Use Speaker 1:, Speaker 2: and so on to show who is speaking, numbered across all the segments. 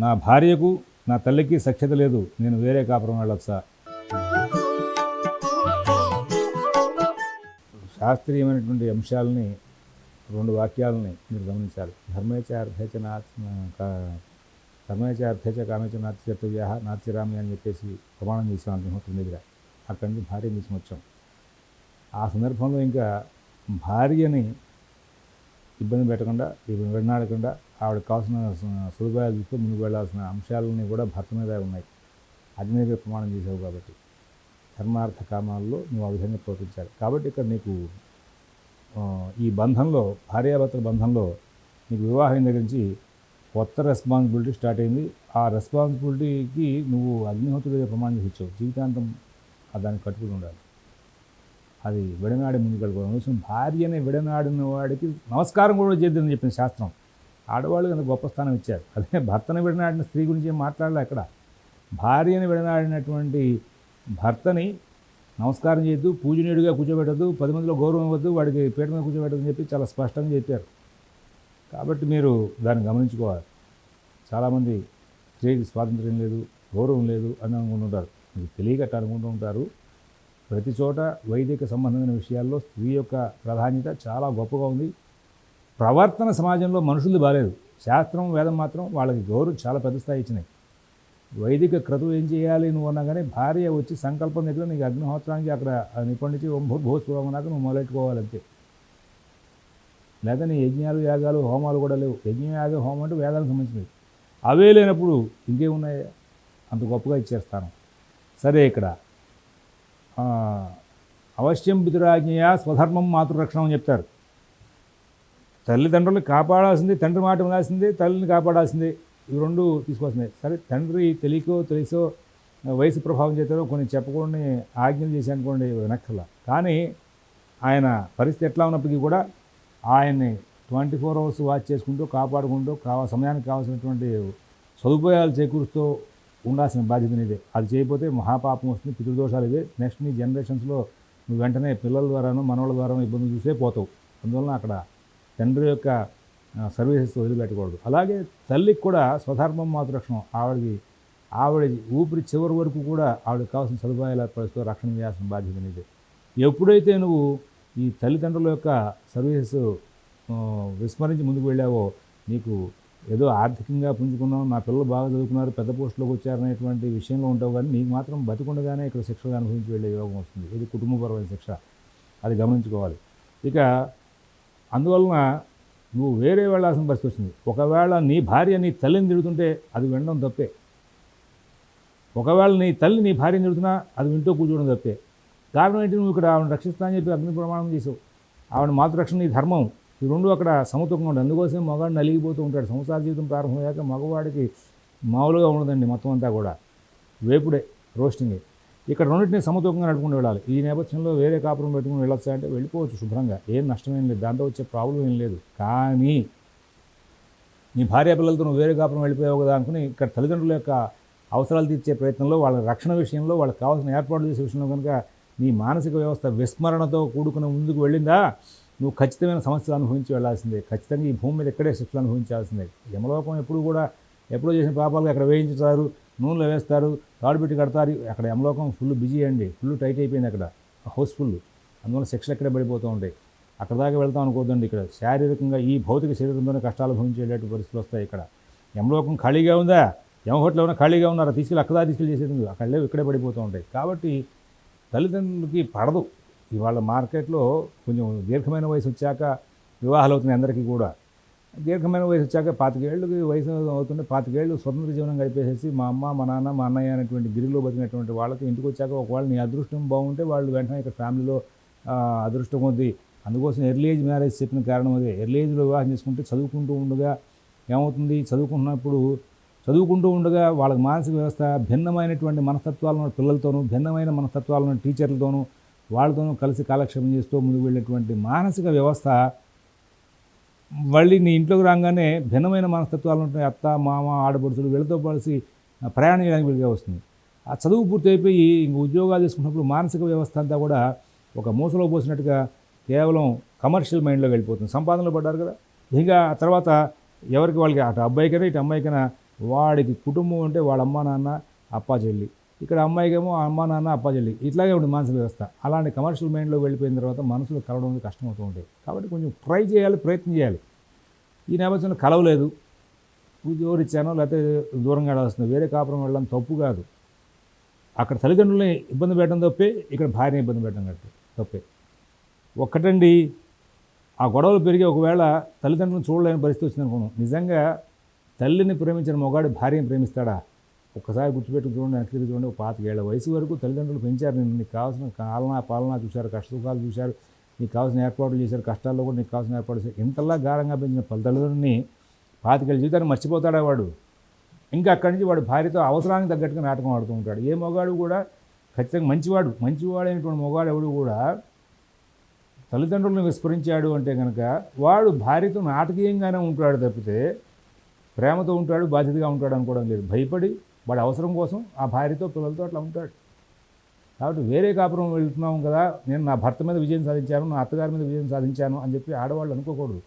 Speaker 1: నా భార్యకు నా తల్లికి సఖ్యత లేదు. నేను వేరే కాపురం వెళ్ళొచ్చా శాస్త్రీయమైనటువంటి అంశాలని రెండు వాక్యాలని మీరు గమనించాలి. ధర్మేచ అర్థేచ నాచ ధర్మేచ అర్థేచ నాత్యరామి అని చెప్పేసి ప్రమాణం చేసాం అగ్నిహోత్రం దగ్గర. అక్కడి నుంచి భార్య తీసుకొచ్చాం. ఆ సందర్భంలో ఇంకా భార్యని ఇబ్బంది పెట్టకుండా ఇబ్బంది విడనాడకుండా ఆవిడకి కావాల్సిన సదుపాయాలు తీసుకుని ముందుకు వెళ్ళాల్సిన అంశాలని కూడా భర్త మీద ఉన్నాయి. అది మీద ప్రమాణం చేసావు కాబట్టి. ధర్మార్థ కామాల్లో నువ్వు ఆ విధంగా ప్రవర్తించాలి. కాబట్టి ఇక్కడ నీకు ఈ బంధంలో భార్యాభర్తల బంధంలో నీకు వివాహం దగ్గర నుంచి కొత్త రెస్పాన్సిబిలిటీ స్టార్ట్ అయింది. ఆ రెస్పాన్సిబిలిటీకి నువ్వు అగ్నిహోత్రుడి ప్రమాణం చేసి ఇచ్చావు. జీవితాంతం దానికి కట్టుకుని ఉండాలి. అది విడనాడి ముందుకు వెళ్ళిపోవడం అవసరం భార్యని విడనాడిన వాడికి నమస్కారం కూడా చేద్దని చెప్పిన శాస్త్రం. ఆడవాళ్ళు అంత గొప్ప స్థానం ఇచ్చారు. అదే భర్తను విడనాడిన స్త్రీ గురించి ఏం మాట్లాడలే అక్కడ. భార్యని విడనాడినటువంటి భర్తని నమస్కారం చేయొద్దు పూజనీయుడిగా కూర్చోబెట్టద్దు పది మందిలో గౌరవం ఇవ్వద్దు వాడికి పీట మీద కూర్చోబెట్టదని చెప్పి చాలా స్పష్టంగా చెప్పారు. కాబట్టి మీరు దాన్ని గమనించుకోవాలి. చాలామంది స్త్రీకి స్వాతంత్ర్యం లేదు గౌరవం లేదు అని అనుకుంటుంటారు మీకు తెలియకట్ట అనుకుంటూ ఉంటారు. ప్రతి చోట వైదిక సంబంధమైన విషయాల్లో స్త్రీ యొక్క ప్రాధాన్యత చాలా గొప్పగా ఉంది. ప్రవర్తన సమాజంలో మనుషులు బాలేదు శాస్త్రం వేదం మాత్రం వాళ్ళకి గౌరవం చాలా పెద్ద స్థాయి ఇచ్చినాయి. వైదిక క్రతువు ఏం చేయాలి నువ్వు అన్నా కానీ భార్య వచ్చి సంకల్పం దగ్గర నీకు అగ్నిహోత్రానికి అక్కడ నిపండించి నుంచి నువ్వు మొదలెట్టుకోవాలి అంతే. లేదా నీ యజ్ఞాలు యాగాలు హోమాలు కూడా లేవు. యజ్ఞం యాగ హోమం అంటే వేదాలకు సంబంధించినవి. అవే లేనప్పుడు ఇంకేమున్నాయా? అంత గొప్పగా ఇచ్చేస్తాను. సరే ఇక్కడ. అవశ్యం పితురాజ్ఞయ స్వధర్మం మాతృరక్షణం అని చెప్తారు. తల్లిదండ్రులు కాపాడాల్సింది తండ్రి మాట వినాల్సిందే తల్లిని కాపాడాల్సిందే. ఇవి రెండు తీసుకోవాల్సిందే సరే తండ్రి తెలియకో తెలుసో వయసు ప్రభావం చేతారో కొన్ని చెప్పకుండా ఆజ్ఞలు చేసి అనుకోండి వెనక్కల కానీ ఆయన పరిస్థితి ఎట్లా ఉన్నప్పటికీ కూడా ఆయన్ని ట్వంటీ ఫోర్ అవర్స్ వాచ్ చేసుకుంటూ కాపాడుకుంటూ కావా సమయానికి కావాల్సినటువంటి సదుపాయాలు చేకూరుస్తూ ఉండాల్సిన బాధ్యత నీదే. అది చేయకపోతే మహాపాపం వస్తుంది పితృదోషాలు ఇవే. నెక్స్ట్ నీ జనరేషన్స్లో నువ్వు వెంటనే పిల్లల ద్వారాను మనవాళ్ళ ద్వారా ఇబ్బందులు చూసే పోతావు. అందువలన అక్కడ తండ్రి యొక్క సర్వీసెస్ వదిలిపెట్టకూడదు. అలాగే తల్లికి కూడా స్వధర్మం మాతృక్షణం ఆవిడకి ఆవిడ ఊపిరి చివరి వరకు కూడా ఆవిడకి కావాల్సిన సదుపాయాలు ఏర్పరుస్తూ రక్షణ చేయాల్సిన బాధ్యత నీదే. ఎప్పుడైతే నువ్వు ఈ తల్లిదండ్రుల యొక్క సర్వీసెస్ విస్మరించి ముందుకు వెళ్ళావో నీకు ఏదో ఆర్థికంగా పుంజుకున్నావు నా పిల్లలు బాగా చదువుకున్నారు పెద్ద పోస్టులోకి వచ్చారనేటువంటి విషయంలో ఉంటావు కానీ నీకు మాత్రం బతికుండగానే ఇక్కడ శిక్షగా అనుభవించి వెళ్ళే యోగం వస్తుంది. ఇది కుటుంబపరమైన శిక్ష. అది గమనించుకోవాలి. ఇక అందువలన నువ్వు వేరే వెళ్ళాల్సిన పరిస్థితి వచ్చింది. ఒకవేళ నీ భార్య నీ తల్లిని తిడుతుంటే అది వినడం తప్పే. ఒకవేళ నీ తల్లి నీ భార్యని తిడుతున్నా అది వింటూ కూర్చోవడం తప్పే. కారణం ఏంటి? నువ్వు ఇక్కడ ఆవిడ రక్షిస్తా అని చెప్పి అగ్ని ప్రమాణం చేసావు. ఆవిడ మాతృరక్షణ నీ ధర్మం. ఈ రెండు అక్కడ సమతూకంగా ఉండదు అందుకోసం మగాడు నలిగిపోతూ ఉంటాడు. సంసార జీవితం ప్రారంభమయ్యాక మగవాడికి మామూలుగా ఉండదండి మొత్తం అంతా కూడా. వేపుడే రోస్టింగే. ఇక్కడ రెండింటిని సమతూకంగా నడుపుకుని వెళ్ళాలి. ఈ నేపథ్యంలో వేరే కాపురం పెట్టుకుని వెళ్ళొచ్చా అంటే వెళ్ళిపోవచ్చు శుభ్రంగా. ఏం నష్టమేం లేదు. దాంతో వచ్చే ప్రాబ్లం ఏం లేదు. కానీ నీ భార్య పిల్లలతో నువ్వు వేరే కాపురం వెళ్ళిపోయావు కదా అనుకుని ఇక్కడ తల్లిదండ్రుల యొక్క అవసరాలు తీర్చే ప్రయత్నంలో వాళ్ళ రక్షణ విషయంలో వాళ్ళకి కావాల్సిన ఏర్పాట్లు చేసే విషయంలో కనుక నీ మానసిక వ్యవస్థ విస్మరణతో కూడుకుని ముందుకు వెళ్ళిందా? నువ్వు ఖచ్చితమైన సమస్యలు అనుభవించి వెళ్ళాల్సిందే ఖచ్చితంగా ఈ భూమి మీద ఇక్కడే శిక్షలు అనుభవించాల్సిందే. యమలోకం ఎప్పుడు కూడా ఎప్పుడో చేసిన పాపాలు అక్కడ వేయించుతారు నూనెలో వేస్తారు తాడు పెట్టి కడతారు. అక్కడ యమలోకం ఫుల్ బిజీ అండి. ఫుల్ టైట్ అయిపోయింది అక్కడ. హౌస్ఫుల్ అందువల్ల శిక్షలు ఎక్కడే పడిపోతూ ఉంటాయి. అక్కడ దాకా వెళ్తాం అనుకోవద్దండి ఇక్కడ. శారీరకంగా ఈ భౌతిక శరీరంతోనే కష్టాలు భవించేటటువంటి పరిస్థితులు వస్తాయి ఇక్కడ. యమలోకం ఖాళీగా ఉందా? యమహోట్లో ఉన్న ఖాళీగా ఉన్నారా? తీసుకెళ్ళి అక్కడ తీసుకెళ్ళి చేసేది అక్కడ లేవు ఇక్కడే పడిపోతూ ఉంటాయి. కాబట్టి తల్లిదండ్రులకి పడదు. ఇవాళ మార్కెట్లో కొంచెం దీర్ఘమైన వయసు వచ్చాక వివాహాలు అవుతున్నాయి అందరికీ కూడా. దీర్ఘమైన వయసు వచ్చాక పాతికేళ్ళకి వయసు అవుతుంటే పాతికేళ్ళు స్వతంత్ర జీవనం గడిపేసేసి మా అమ్మ మా నాన్న మా అన్నయ్య అనేటువంటి గిరిలో బతికినటువంటి వాళ్ళకి ఇంటికి వచ్చాక ఒకవేళ నీ అదృష్టం బాగుంటే వాళ్ళు వెంటనే ఇక్కడ ఫ్యామిలీలో అదృష్టం ఉంది అందుకోసం ఎర్లీ ఏజ్ మ్యారేజ్ చెప్పిన కారణం అదే. ఎర్లీ ఏజ్లో వివాహం చేసుకుంటే చదువుకుంటూ ఉండగా ఏమవుతుంది? చదువుకుంటున్నప్పుడు చదువుకుంటూ ఉండగా వాళ్ళకి మానసిక వ్యవస్థ భిన్నమైనటువంటి మనస్తత్వాలను పిల్లలతోనూ భిన్నమైన మనస్తత్వాలను టీచర్లతోనూ వాళ్ళతోనూ కలిసి కాలక్షేపం చేస్తూ ముందుకు వెళ్ళినటువంటి మానసిక వ్యవస్థ మళ్ళీ నీ ఇంట్లోకి రాగానే భిన్నమైన మనస్తత్వాలు ఉంటాయి అత్త మామ ఆడపడుచులు వీళ్ళతో కలిసి ప్రయాణం చేయడానికి వీలుగా వస్తుంది. ఆ చదువు పూర్తి అయిపోయి ఇంక ఉద్యోగాలు చేసుకున్నప్పుడు మానసిక వ్యవస్థ అంతా కూడా ఒక మూసలో పోసినట్టుగా కేవలం కమర్షియల్ మైండ్లో వెళ్ళిపోతుంది. సంపాదనలో పడ్డారు కదా. ఇంకా ఆ తర్వాత ఎవరికి వాళ్ళకి అటు అబ్బాయికైనా ఇటు అమ్మాయికైనా వాడికి కుటుంబం అంటే వాళ్ళ అమ్మా నాన్న అప్పా చెల్లి. ఇక్కడ అమ్మాయికేమో అమ్మా నాన్న అప్పా చెల్లి. ఇట్లాగే ఉంటుంది మానసిక వ్యవస్థ. అలాంటి కమర్షియల్ మైండ్లో వెళ్ళిపోయిన తర్వాత మనసులు కలవడం అనేది కష్టమవుతూ ఉంటాయి కాబట్టి కొంచెం ట్రై చేయాలి ప్రయత్నం చేయాలి. ఈ నేపథ్యంలో కలవలేదు. ఎవరిచ్చానో లేకపోతే దూరంగా వెళ్ళాల్సింది. వేరే కాపురం వెళ్ళడం తప్పు కాదు. అక్కడ తల్లిదండ్రులని ఇబ్బంది పెట్టడం తప్పే ఇక్కడ భార్యని ఇబ్బంది పెట్టడం కట్టే తప్పే. ఒక్కటండి ఆ గొడవలు పెరిగి ఒకవేళ తల్లిదండ్రులను చూడలేని పరిస్థితి వచ్చింది అనుకున్నాం నిజంగా తల్లిని ప్రేమించిన మొగాడు భార్యని ప్రేమిస్తాడా? ఒక్కసారి గుర్తుపెట్టుకు చూడండి వెనక్కి తిరిగి చూడండి ఒక పాతికేళ్ళ వయసు వరకు తల్లిదండ్రులు పెంచారు నేను నీకు కావాల్సిన కాలనా పాలన చూశారు కష్ట సుఖాలు చూశారు నీకు కావాల్సిన ఏర్పాట్లు చేశారు కష్టాల్లో కూడా నీకు కావాల్సిన ఏర్పాటు చేశారు. ఇంతలా గారంగా పెంచిన పలు తల్లిదండ్రులని పాతికేళ్ళ జీవితాన్ని మర్చిపోతాడా వాడు? ఇంకా అక్కడి నుంచి వాడు భార్యతో అవసరానికి తగ్గట్టుగా నాటకం ఆడుతూ ఉంటాడు. ఏ మొగాడు కూడా ఖచ్చితంగా మంచివాడు మంచివాడైనటువంటి మొగాడు ఎవడు కూడా తల్లిదండ్రులను విస్మరించాడు అంటే కనుక వాడు భార్యతో నాటకీయంగానే ఉంటాడు తప్పితే ప్రేమతో ఉంటాడు బాధ్యతగా ఉంటాడు అనుకోవడం లేదు. భయపడి వాడి అవసరం కోసం ఆ భార్యతో పిల్లలతో అట్లా ఉంటాడు. కాబట్టి వేరే కాపురం వెళ్తున్నాం కదా నేను నా భర్త మీద విజయం సాధించాను నా అత్తగారి మీద విజయం సాధించాను అని చెప్పి ఆడవాళ్ళు అనుకోకూడదు.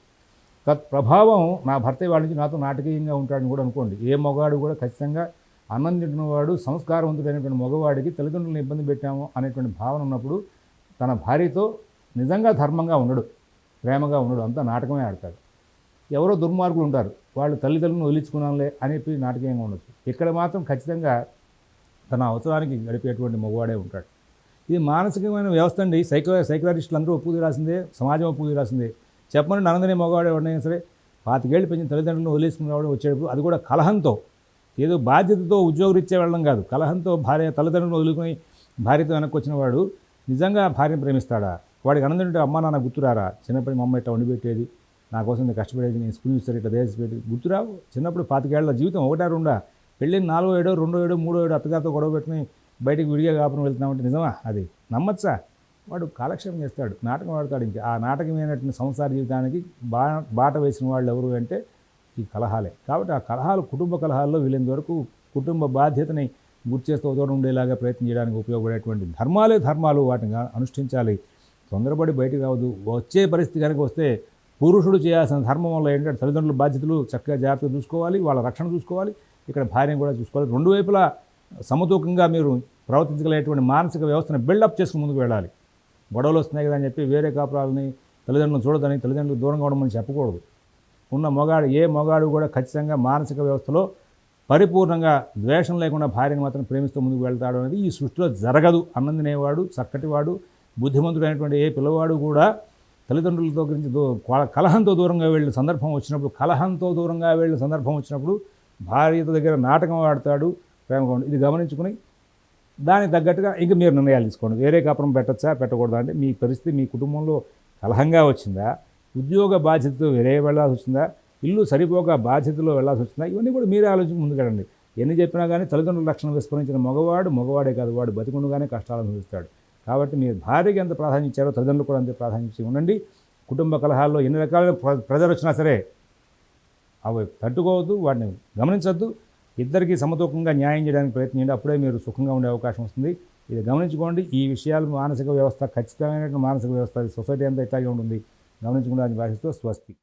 Speaker 1: తత్ ప్రభావం నా భర్త వాళ్ళ నుంచి నాతో నాటకీయంగా ఉంటాడని కూడా అనుకోండి. ఏ మగవాడు కూడా ఖచ్చితంగా అన్నం తింటున్నవాడు సంస్కారవంతుడైనటువంటి మగవాడికి తల్లిదండ్రులను ఇబ్బంది పెట్టాము అనేటువంటి భావన ఉన్నప్పుడు తన భార్యతో నిజంగా ధర్మంగా ఉండడు ప్రేమగా ఉండడు అంతా నాటకమే ఆడతాడు. ఎవరో దుర్మార్గులు ఉంటారు. వాళ్ళు తల్లిదండ్రులను వదిలించుకున్నాంలే అనేపి నాటకీయంగా ఉండొచ్చు. ఇక్కడ మాత్రం ఖచ్చితంగా తన అవసరానికి గడిపేటువంటి మగవాడే ఉంటాడు. ఇది మానసికమైన వ్యవస్థ అండి. సైకో సైకలాజిస్టులు అందరూ ఒప్పు రాసిందే సమాజం ఒప్పు రాసిందే. చెప్పమని నందనే మగవాడే ఎవరినైనా సరే పాతికేళ్ళు పెంచిన తల్లిదండ్రులను వదిలేసుకునేవాడు వచ్చేటప్పుడు అది కూడా కలహంతో ఏదో బాధ్యతతో ఉద్యోగరీత్యా వెళ్ళడం కాదు. కలహంతో భార్య తల్లిదండ్రులను వదులుకొని భార్యతో వెనక్కి వచ్చిన వాడు నిజంగా భార్యను ప్రేమిస్తాడా? వాడికి అనందంటే ఉంటే అమ్మా నాన్న గుర్తురారా? చిన్నప్పటి మా అమ్మ ఇట్లా వండిపెట్టేది. నా కోసం నేను కష్టపడేది నేను స్కూల్ చూస్తారు ఇట్లా దేశపెట్టి గుర్తురావు చిన్నప్పుడు పాతికేళ్ళ జీవితం ఒకటా రెండా? పెళ్ళిన నాలుగో ఏడో రెండో ఏడో మూడో ఏడో అత్తగారితో గొడవ పెట్టుకుని బయటికి విడిగా కాపురం వెళ్తున్నామంటే నిజమా? అది నమ్మచ్చా? వాడు కాలక్షేపం చేస్తాడు నాటకం ఆడతాడు ఇంకా. ఆ నాటకమైనటువంటి సంసార జీవితానికి బా బాట వేసిన వాళ్ళు ఎవరు అంటే ఈ కలహాలే. కాబట్టి ఆ కలహాలు కుటుంబ కలహాల్లో వీలైనంత వరకు కుటుంబ బాధ్యతని గుర్తు చేస్తూ దూరం ఉండేలాగా ప్రయత్నం చేయడానికి ఉపయోగపడేటువంటి ధర్మాలే ధర్మాలు. వాటిని అనుష్ఠించాలి. తొందరపడి బయటకు కావద్దు వచ్చే పరిస్థితి కనుక వస్తే పురుషుడు చేయాల్సిన ధర్మం వల్ల ఏంటంటే తల్లిదండ్రుల బాధ్యతలు చక్కగా జాగ్రత్తగా చూసుకోవాలి వాళ్ళ రక్షణ చూసుకోవాలి ఇక్కడ భార్యను కూడా చూసుకోవాలి. రెండు వైపులా సమతూకంగా మీరు ప్రవర్తించగలిగేటువంటి మానసిక వ్యవస్థను బిల్డప్ చేసుకుని ముందుకు వెళ్ళాలి. గొడవలు వస్తున్నాయి కదా అని చెప్పి వేరే కాపురాలని తల్లిదండ్రులను చూడదని తల్లిదండ్రులకు దూరంగా ఉండమని చెప్పకూడదు. ఉన్న మొగాడు ఏ మొగాడు కూడా ఖచ్చితంగా మానసిక వ్యవస్థలో పరిపూర్ణంగా ద్వేషం లేకుండా భార్యను మాత్రం ప్రేమిస్తూ ముందుకు వెళ్తాడు అనేది ఈ సృష్టిలో జరగదు. అన్నందినేవాడు చక్కటివాడు బుద్ధిమంతుడైనటువంటి ఏ పిల్లవాడు కూడా తల్లిదండ్రులతో గురించి దూ కలహంతో దూరంగా వెళ్ళిన సందర్భం వచ్చినప్పుడు కలహంతో దూరంగా వెళ్ళిన సందర్భం వచ్చినప్పుడు భార్యతో దగ్గర నాటకం ఆడతాడు ప్రేమగా ఇది గమనించుకుని దానికి తగ్గట్టుగా ఇంక మీరు నిర్ణయాలు తీసుకోండి. వేరే కాపురం పెట్టచ్చా? పెట్టకూడదా? అంటే మీ పరిస్థితి మీ కుటుంబంలో కలహంగా వచ్చిందా? ఉద్యోగ బాధ్యతతో వేరే వెళ్ళాల్సి వచ్చిందా? ఇల్లు సరిపోక బాధ్యతలో వెళ్ళాల్సి వచ్చిందా? ఇవన్నీ కూడా మీరే ఆలోచించి ముందుకెళ్ళండి ఎన్ని చెప్పినా కానీ తల్లిదండ్రుల లక్షణం విస్మరించిన మగవాడు మగవాడే కాదు. వాడు బతికుండగానే కష్టాలు అనుభవిస్తాడు. కాబట్టి మీరు భార్యకి ఎంత ప్రాధాన్యం ఇచ్చారో తల్లిదండ్రులు కూడా అంతే ప్రాధాన్యం ఉండండి. కుటుంబ కలహాల్లో ఎన్ని రకాల ప్రజలు వచ్చినా సరే అవి తట్టుకోవద్దు వాటిని గమనించద్దు. ఇద్దరికి సమతూకంగా న్యాయం చేయడానికి ప్రయత్నించండి. అప్పుడే మీరు సుఖంగా ఉండే అవకాశం వస్తుంది. ఇది గమనించుకోండి. ఈ విషయాలు మానసిక వ్యవస్థ ఖచ్చితమైనటువంటి మానసిక వ్యవస్థ సొసైటీ అంతా ఇట్లాగే ఉంటుంది. గమనించుకుంటే భాషతో స్వస్తి.